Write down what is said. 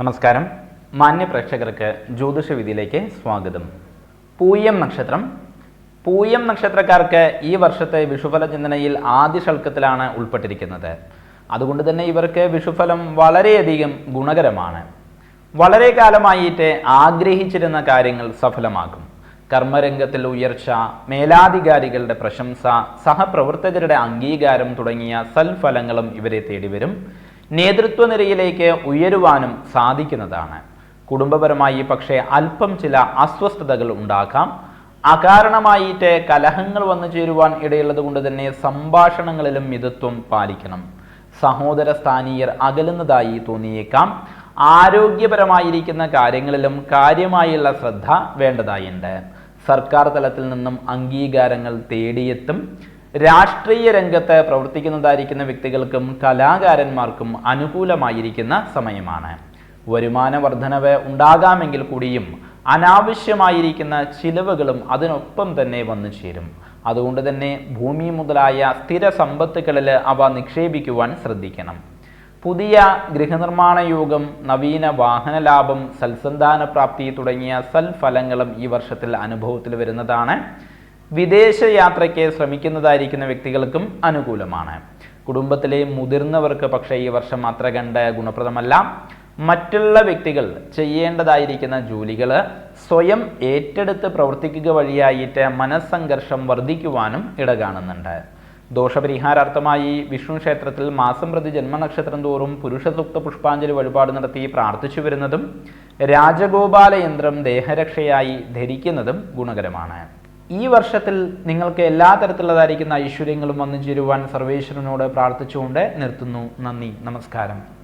നമസ്കാരം. മാന്യ പ്രേക്ഷകർക്ക് ജ്യോതിഷ വിധിയിലേക്ക് സ്വാഗതം. പൂയം നക്ഷത്രം. പൂയം നക്ഷത്രക്കാർക്ക് ഈ വർഷത്തെ വിഷുഫല ചിന്തനയിൽ ആദ്യ ശൽക്കത്തിലാണ് ഉൾപ്പെട്ടിരിക്കുന്നത്. അതുകൊണ്ട് തന്നെ ഇവർക്ക് വിഷുഫലം വളരെയധികം ഗുണകരമാണ്. വളരെ കാലമായിട്ട് ആഗ്രഹിച്ചിരുന്ന കാര്യങ്ങൾ സഫലമാകും. കർമ്മരംഗത്തിൽ ഉയർച്ച മേലാധികാരികളുടെ പ്രശംസ സഹപ്രവർത്തകരുടെ അംഗീകാരം തുടങ്ങിയ സൽഫലങ്ങളും ഇവരെ തേടി വരും നേതൃത്വ നിരയിലേക്ക് ഉയരുവാനും സാധിക്കുന്നതാണ്. കുടുംബപരമായി പക്ഷേ അല്പം ചില അസ്വസ്ഥതകൾ ഉണ്ടാക്കാം. അകാരണമായിട്ട് കലഹങ്ങൾ വന്നു ചേരുവാൻ ഇടയുള്ളത് കൊണ്ട് തന്നെ സംഭാഷണങ്ങളിലും മിതത്വം പാലിക്കണം. സഹോദര സ്ഥാനീയർ അകലുന്നതായി തോന്നിയേക്കാം. ആരോഗ്യപരമായിരിക്കുന്ന കാര്യങ്ങളിലും കാര്യമായുള്ള ശ്രദ്ധ വേണ്ടതായുണ്ട്. സർക്കാർ തലത്തിൽ നിന്നും അംഗീകാരങ്ങൾ തേടിയെത്തും. രാഷ്ട്രീയ രംഗത്ത് പ്രവർത്തിക്കുന്നതായിരിക്കുന്ന വ്യക്തികൾക്കും കലാകാരന്മാർക്കും അനുകൂലമായിരിക്കുന്ന സമയമാണ്. വരുമാന വർധനവ് ഉണ്ടാകാമെങ്കിൽ കൂടിയും അനാവശ്യമായിരിക്കുന്ന ചിലവുകളും അതിനൊപ്പം തന്നെ വന്നു ചേരും. അതുകൊണ്ട് തന്നെ ഭൂമി മുതലായ സ്ഥിര സമ്പത്തുകളിൽ അവ നിക്ഷേപിക്കുവാൻ ശ്രദ്ധിക്കണം. പുതിയ ഗൃഹനിർമ്മാണ യോഗം നവീന വാഹന ലാഭം സൽസന്താന പ്രാപ്തി തുടങ്ങിയ സൽഫലങ്ങളും ഈ വർഷത്തിൽ അനുഭവത്തിൽ വരുന്നതാണ്. വിദേശ യാത്രയ്ക്ക് ശ്രമിക്കുന്നതായിരിക്കുന്ന വ്യക്തികൾക്കും അനുകൂലമാണ്. കുടുംബത്തിലെ മുതിർന്നവർക്ക് പക്ഷേ ഈ വർഷം അത്ര കണ്ട് ഗുണപ്രദമല്ല. മറ്റുള്ള വ്യക്തികൾ ചെയ്യേണ്ടതായിരിക്കുന്ന ജോലികൾ സ്വയം ഏറ്റെടുത്ത് പ്രവർത്തിക്കുക വഴിയായിട്ട് മനസ്സംഘർഷം വർദ്ധിക്കുവാനും ഇട കാണുന്നുണ്ട് ദോഷപരിഹാരാർത്ഥമായി വിഷ്ണു ക്ഷേത്രത്തിൽ മാസം പ്രതി ജന്മനക്ഷത്രം തോറും പുരുഷസൂക്ത പുഷ്പാഞ്ജലി വഴിപാട് നടത്തി പ്രാർത്ഥിച്ചു വരുന്നതും രാജഗോപാല യന്ത്രം ദേഹരക്ഷയായി ധരിക്കുന്നതും ഗുണകരമാണ്. ഈ വർഷത്തിൽ നിങ്ങൾക്ക് എല്ലാ തരത്തിലുള്ളതായിരിക്കുന്ന ഐശ്വര്യങ്ങളും വന്നു ചേരുവാൻ സർവേശ്വരനോട് പ്രാർത്ഥിച്ചുകൊണ്ട് നിർത്തുന്നു. നന്ദി. നമസ്കാരം.